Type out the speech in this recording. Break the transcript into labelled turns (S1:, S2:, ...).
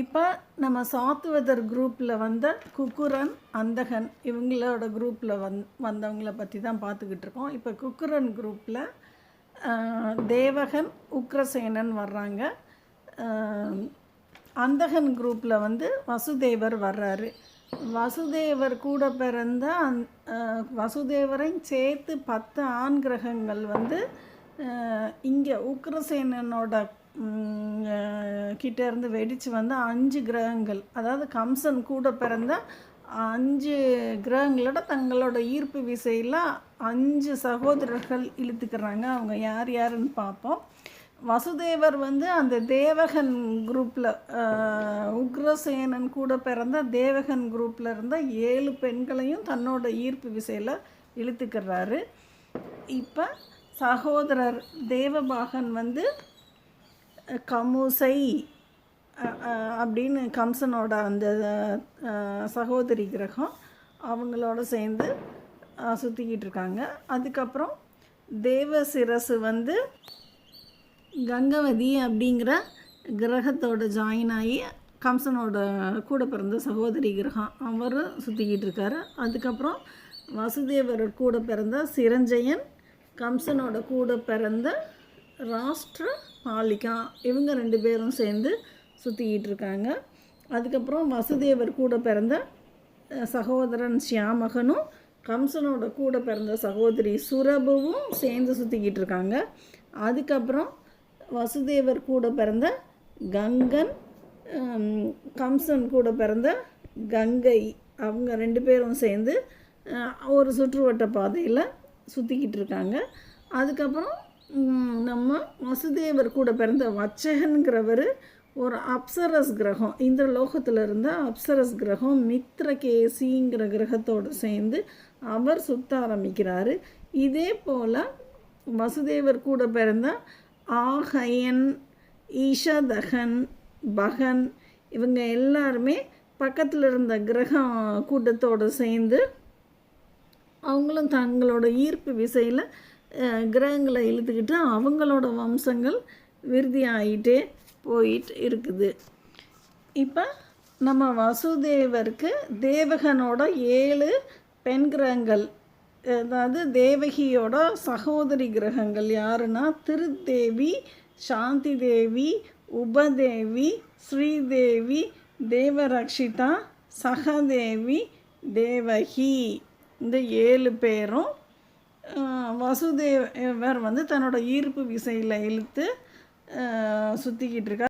S1: இப்போ நம்ம சாத்துவதர் குரூப்பில் வந்த குக்குரன் அந்தகன் இவங்களோட குரூப்பில் வந் வந்தவங்கள பற்றி தான் பார்த்துக்கிட்டு இருக்கோம். இப்போ குக்குரன் குரூப்பில் தேவகன் உக்ரசேனன் வர்றாங்க. அந்தகன் குரூப்பில் வந்து வசுதேவர் வர்றாரு. வசுதேவர் கூட பிறந்த அந் வசுதேவரையும் சேர்த்து பத்து ஆண் கிரகங்கள் வந்து இங்கே உக்ரசேனனோட கிட்டேருந்து வெடித்து வந்த அஞ்சு கிரகங்கள் அதாவது கம்சன் கூட பிறந்த அஞ்சு கிரகங்களோட தங்களோட ஈர்ப்பு விசையில் அஞ்சு சகோதரர்கள் இழுத்துக்கிறாங்க. அவங்க யார் யாருன்னு பார்ப்போம். வசுதேவர் வந்து அந்த தேவகன் குரூப்பில் உக்ரசேனன் கூட பிறந்த தேவகன் குரூப்பில் இருந்த ஏழு பெண்களையும் தன்னோட ஈர்ப்பு விசையில் இழுத்துக்கிறாரு. இப்போ சகோதரர் தேவபாகன் வந்து கமுசை அப்படின்னு கம்சனோட அந்த சகோதரி கிரகம் அவங்களோட சேர்ந்து சுற்றிக்கிட்டு இருக்காங்க. அதுக்கப்புறம் தேவசிரசு வந்து கங்கவதி அப்படிங்கிற கிரகத்தோட ஜாயின் ஆகி கம்சனோட கூட பிறந்த சகோதரி கிரகம் அவரும் சுற்றிக்கிட்டு இருக்காரு. அதுக்கப்புறம் வசுதேவர் கூட பிறந்த சிரஞ்சயன் கம்சனோட கூட பிறந்த ராஷ்டிர பாலிகா இவங்க ரெண்டு பேரும் சேர்ந்து சுற்றிக்கிட்டு இருக்காங்க. அதுக்கப்புறம் வசுதேவர் கூட பிறந்த சகோதரன் சியாமகனும் கம்சனோட கூட பிறந்த சகோதரி சுரபுவும் சேர்ந்து சுற்றிக்கிட்டு இருக்காங்க. அதுக்கப்புறம் வசுதேவர் கூட பிறந்த கங்கன் கம்சன் கூட பிறந்த கங்கை. அவங்க ரெண்டு பேரும் சேர்ந்து ஒரு சுற்றுவட்ட பாதையில் சுற்றிக்கிட்டு இருக்காங்க அதுக்கப்புறம் நம்ம வசுதேவர் கூட பிறந்த வச்சகன்கிறவர் ஒரு அப்சரஸ் கிரகம் இந்த லோகத்தில் இருந்த அப்சரஸ் கிரகம் மித்ரகேசிங்கிற கிரகத்தோடு சேர்ந்து அவர் சுத்த ஆரம்பிக்கிறாரு. இதே போல் வசுதேவர் கூட பிறந்த ஆஹயன் ஈஷதகன் பகன் இவங்க எல்லாருமே பக்கத்தில் இருந்த கிரகம் கூட்டத்தோடு சேர்ந்து அவங்களும் தங்களோட ஈர்ப்பு விசையில் கிரகங்களை இழுத்துக்கிட்டு அவங்களோட வம்சங்கள் விருதி ஆகிட்டே போயிட்டு இருக்குது. இப்போ நம்ம வசுதேவருக்கு தேவகனோட ஏழு பெண் கிரகங்கள் அதாவது தேவகியோட சகோதரி கிரகங்கள் யாருன்னா திருத்தேவி சாந்தி தேவி உபதேவி ஸ்ரீதேவி தேவரக்ஷிதா சகதேவி தேவகி. இந்த ஏழு பேரும் வசுதேவர் வந்து தன்னோட ஈர்ப்பு விசையில் இழுத்து சுற்றிக்கிட்டு இருக்கார்.